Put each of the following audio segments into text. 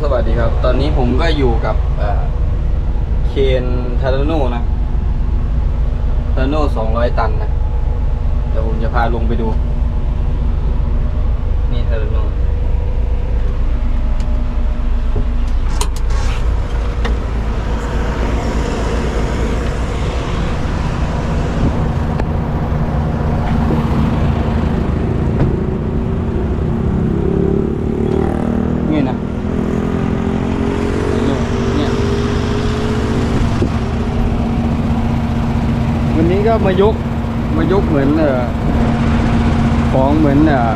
สวัสดีครับ ตอนนี้ผมก็อยู่กับเอ่อเคนทาร์โนนะทาร์โนสองร้อยตันนะ เดี๋ยวผมจะพาลงไปดู นี่ทาร์โน่นะ เนี่ย วันนี้ก็มายกมายกเหมือนเออของเหมือนเออ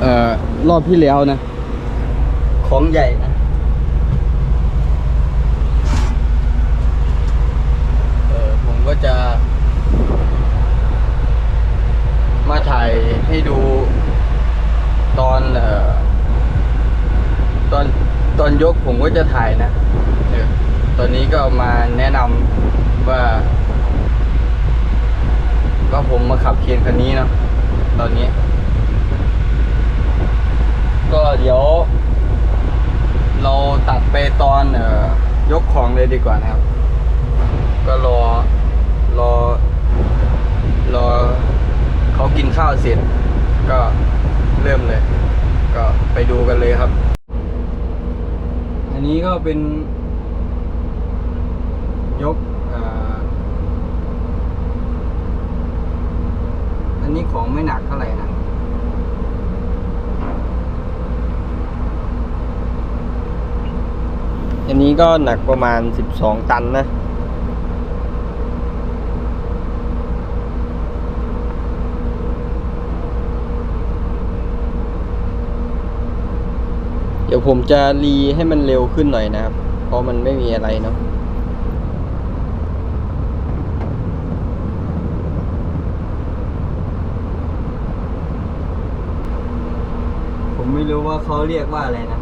เออรอบที่แล้วนะ ของใหญ่นะเออผมก็จะ มาถ่ายให้ดูตอนเออตอนตอนยกผมก็จะถ่ายนะ ตอนนี้ก็มาแนะนำว่าว่าผมมาขับเคียนคันนี้เนาะตอนนี้ ก็เดี๋ยว เราตัดไปตอนเอ่อยกของเลยดีกว่านะครับ ก็รอรอรอเขากินข้าวเสร็จ ก็เริ่มเลย ก็ไปดูกันเลยครับ อันนี้ก็เป็น ยกอ่าอันนี้ของไม่หนักเท่าไหร่นะ อันนี้ก็หนักประมาณ 12 ตันนะ เดี๋ยวผมจะรีให้มันเร็วขึ้นหน่อยนะครับ เพราะมันไม่มีอะไรเนาะผมไม่รู้ว่าเขาเรียกว่าอะไรนะ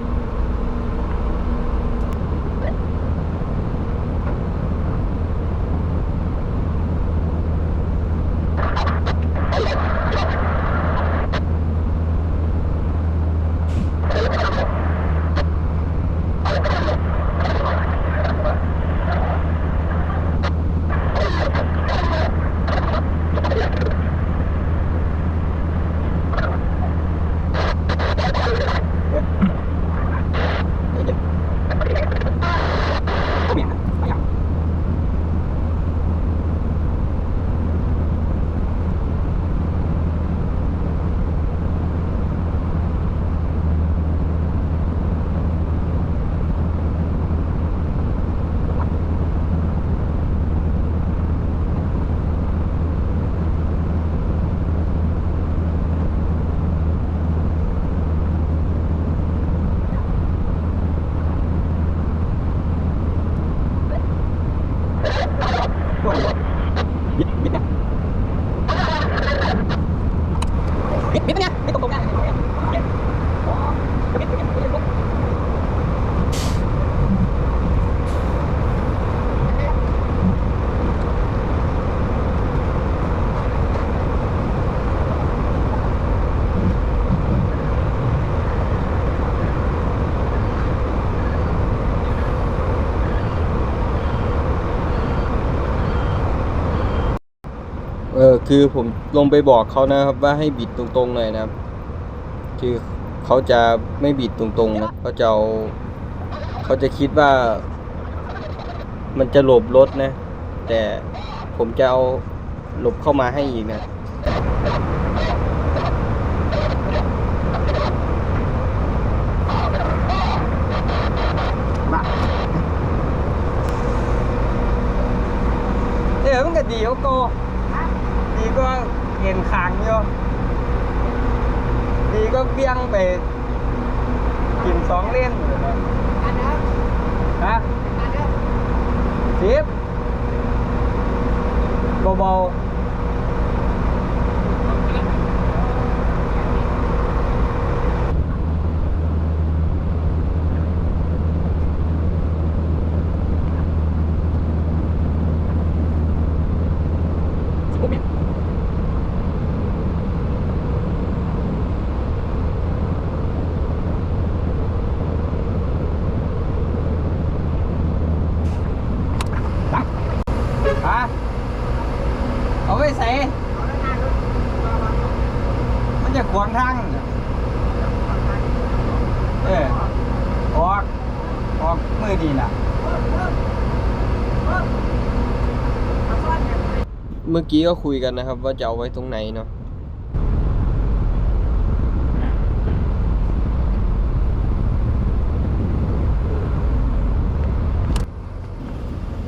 เออคือผมลงไปบอกเขานะครับว่าให้บิดตรงๆหน่อยนะครับ คือเขาจะไม่บิดตรงๆนะเขาจะเอาเขาจะคิดว่า มันจะหลบรถนะ แต่ผมจะเอาหลบเข้ามาให้อีกนะเดี๋ยวมันก็ดีกว่าโกดี ก็เห็นขางอยู่ดีก็เบี้ยงไปกินสองเล่นอยู่นะอันเดิมฮะอันเดิมสิบเบาา เมื่อกี้ก็คุยกันนะครับ ว่าจะเอาไว้ตรงไหนเนาะ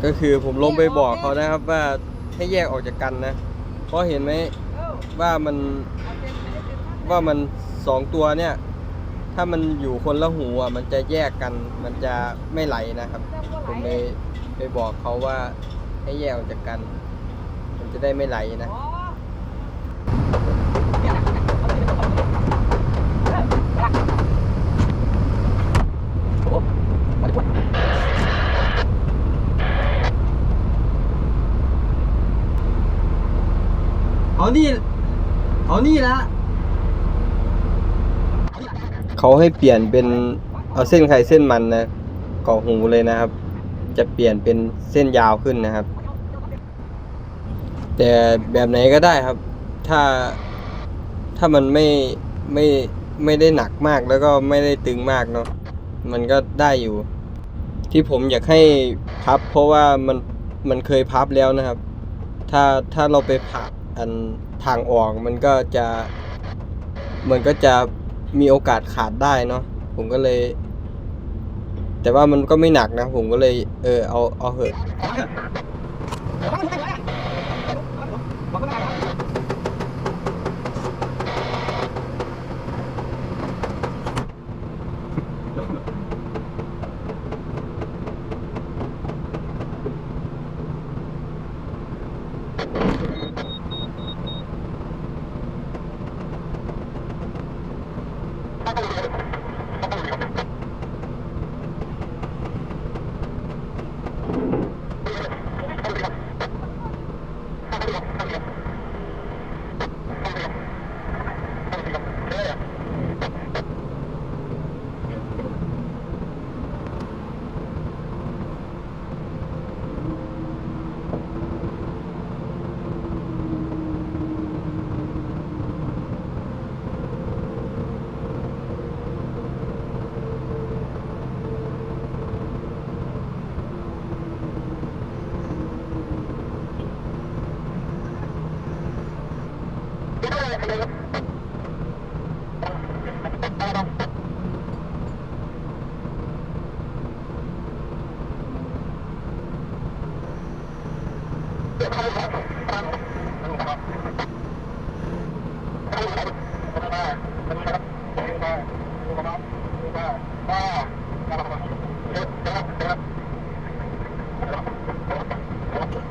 ก็คือผมลงไปบอกเขานะครับว่าให้แยกออกจากกันนะ เพราะเห็นไหมว่ามันว่ามันสองตัวเนี่ย ถ้ามันอยู่คนละหูอะมันจะแยกกัน มันจะไม่ไหลนะครับ ผมเลยไปบอกเขาว่าให้แยกออกจากกัน มันจะได้ไม่ไหลนะเอานี่ เอานี่ละ เขาให้เปลี่ยนเป็น เอาเส้นไขเส้นมันนะกาะหูเลยนะครับ จะเปลี่ยนเป็นเส้นยาวขึ้นนะครับ แต่แบบไหนก็ได้ครับ ถ้าถ้ามันไม่ไม่ไม่ได้หนักมากแล้วก็ไม่ได้ตึงมากเนาะมันก็ได้อยู่ ที่ผมอยากให้พับ เพราะว่ามันมันเคยพับแล้วนะครับ ถ้าถ้าเราไปผ่าอันทางออกมันก็จะ มันก็จะมีโอกาสขาดได้เนาะผมก็เลย แต่ว่ามันก็ไม่หนักนะ ผมก็เลย เออเอาเอาเหอะ you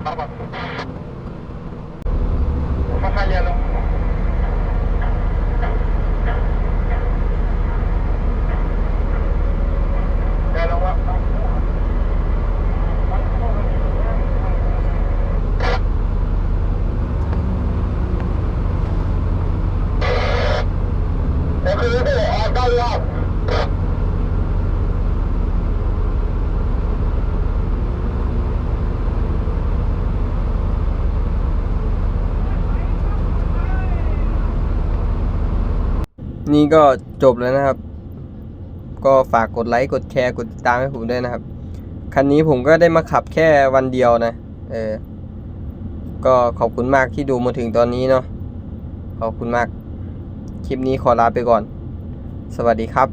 How about นี่ก็จบแล้วนะครับ ก็ฝากกดไลค์กดแชร์กดติดตามให้ผมด้วยนะครับ คันนี้ผมก็ได้มาขับแค่วันเดียวนะ เออ ก็ขอบคุณมากที่ดูมาถึงตอนนี้เนาะ ขอบคุณมาก คลิปนี้ขอลาไปก่อน สวัสดีครับ